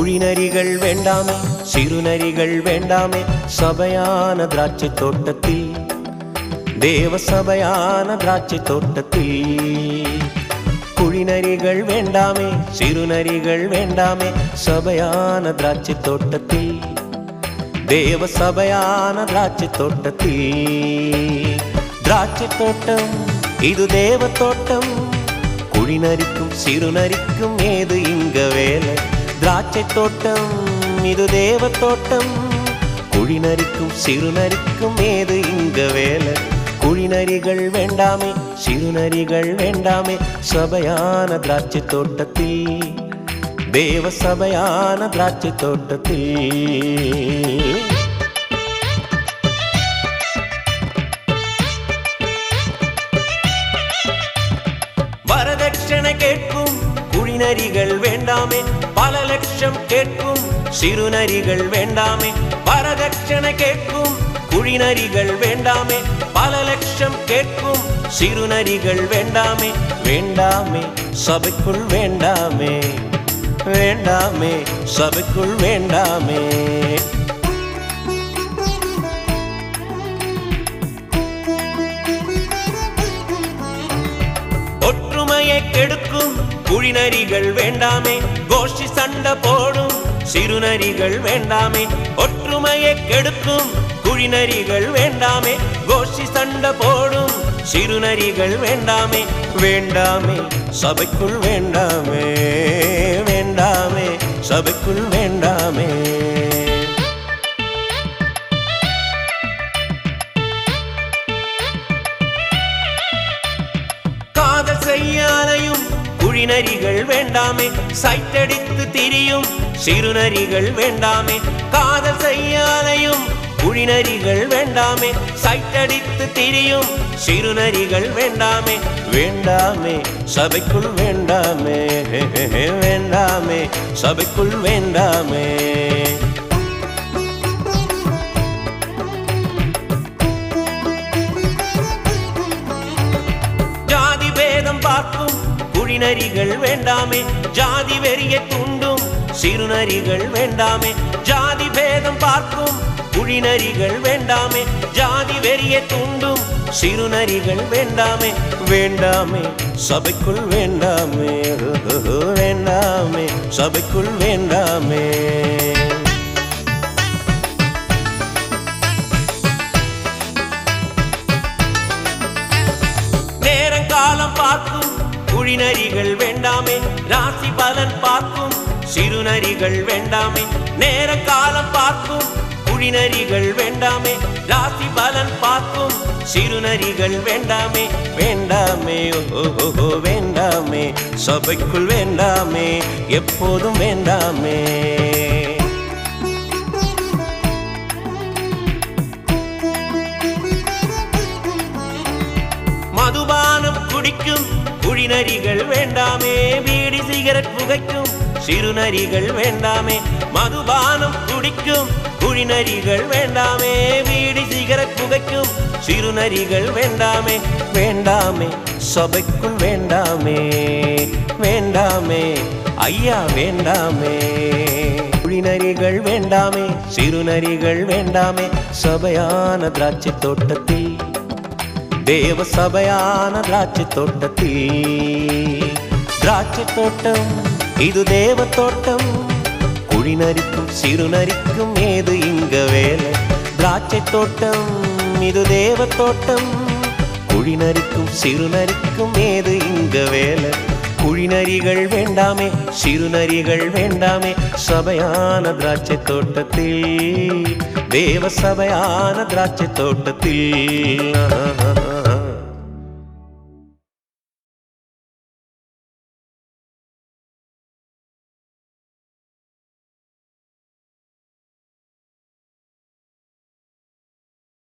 குழிநரிகள் வேண்டாமே சிறுநரிகள் வேண்டாமே சபையான திராட்சை தோட்டத்தில் தேவ சபையான திராட்சை தோட்டத்தில் குழிநரிகள் வேண்டாமே சிறுநரிகள் வேண்டாமே சபையான திராட்சை தோட்டத்தில் தேவ சபையான திராட்சை தோட்டத்தில் திராட்சை தோட்டம் இது தேவ தோட்டம் குழிநரிக்கும் சிறுநரிக்கும் ஏது இங்க வேலை திராட்சை தோட்டம் இது தேவ தோட்டம். குழிநரிக்கும் சிறுநரிக்கும் ஏது இங்க வேலை? குழிநரிகள் வேண்டாமே சிறுநரிகள் வேண்டாமே. சபையான திராட்சை தோட்டத்தில் தேவ சபையான திராட்சை தோட்டத்தில். வரதட்சணை கேட்கும் குழிநரிகள் வேண்டாமே. பல லட்சம் கேட்கும். சிறுநரிகள் வேண்டாமே. வரதட்சணை கேட்கும். குழிநரிகள் வேண்டாமே. பல லட்சம் கேட்கும். சிறுநரிகள் வேண்டாமே. வேண்டாமே. சபைக்குள் வேண்டாமே. வேண்டாமே. சபைக்குள் வேண்டாமே. ஒற்றுமையை கெடுக்கும். குழிநரிகள் வேண்டாமே. கோஷ்டி சண்டை போடும். சிறுநரிகள் வேண்டாமே. ஒற்றுமையை கெடுக்கும். குழிநரிகள் வேண்டாமே. கோஷ்டி சண்டை போடும். சிறுநரிகள் வேண்டாமே. வேண்டாமே. சபைக்குள் வேண்டாமே. வேண்டாமே. சபைக்குள் வேண்டாமே. காதல் செய்யாலையும் வேண்டாமே. சைத்தடித்து திரியும் சிறுநரிகள் வேண்டாமே. காதல் செய்யாலையும் குழிநரிகள் வேண்டாமே. சைத்தடித்து திரியும் சிறுநரிகள் வேண்டாமே. வேண்டாமே. சபைக்குள் வேண்டாமே. வேண்டாமே. சபைக்குள் வேண்டாமே. நரிகள் வேண்டாமே ஜாதி வெறிய துண்டும் சிறுநரிகள் வேண்டாமே ஜாதி பேதம் பார்க்கும் குழிநரிகள் வேண்டாமே ஜாதி வெறிய துண்டும் சிறுநரிகள் வேண்டாமே வேண்டாமே சபைக்குள் வேண்டாமே வேண்டாமே சபைக்குள் வேண்டாமே. நேரங்காலம் பார்க்கும் குழிநரிகள் ராசி பலன் பார்க்கும். சிறுநரிகள் வேண்டாமே நேர காலம் பார்க்கும். குழிநரிகள் வேண்டாமே ராசி பலன் பார்க்கும். சிறுநரிகள் வேண்டாமே வேண்டாமே ஓஹோ வேண்டாமே. சபைக்குள் வேண்டாமே எப்போதும் வேண்டாமே. மதுபானம் குடிக்கும். நரிகள் வேண்டாமே பீடி சிகரெட் புகைக்கும். சிறுநரிகள் வேண்டாமே மதுபானம் குடிக்கும். குழிநரிகள் வேண்டாமே பீடி சிகரெட் புகைக்கும். சிறுநரிகள் வேண்டாமே வேண்டாமே சபைக்குள் வேண்டாமே வேண்டாமே ஐயா வேண்டாமே. குழிநரிகள் வேண்டாமே சிறுநரிகள் வேண்டாமே சபையான திராட்சை தோட்டத்தில் தேவ சபையான திராட்சை தோட்டத்தில் திராட்சை தோட்டம் இது தேவ தோட்டம் குழிநரிக்கும் சிறுநரிக்கும் ஏது இங்க வேலை திராட்சை தோட்டம் இது தேவ தோட்டம் குழிநரிக்கும் சிறுநரிக்கும் ஏது இங்க வேலை குழிநரிகள் வேண்டாமே சிறுநரிகள் வேண்டாமே சபையான திராட்சை தோட்டத்தில் தேவ சபையான திராட்சை தோட்டத்தில்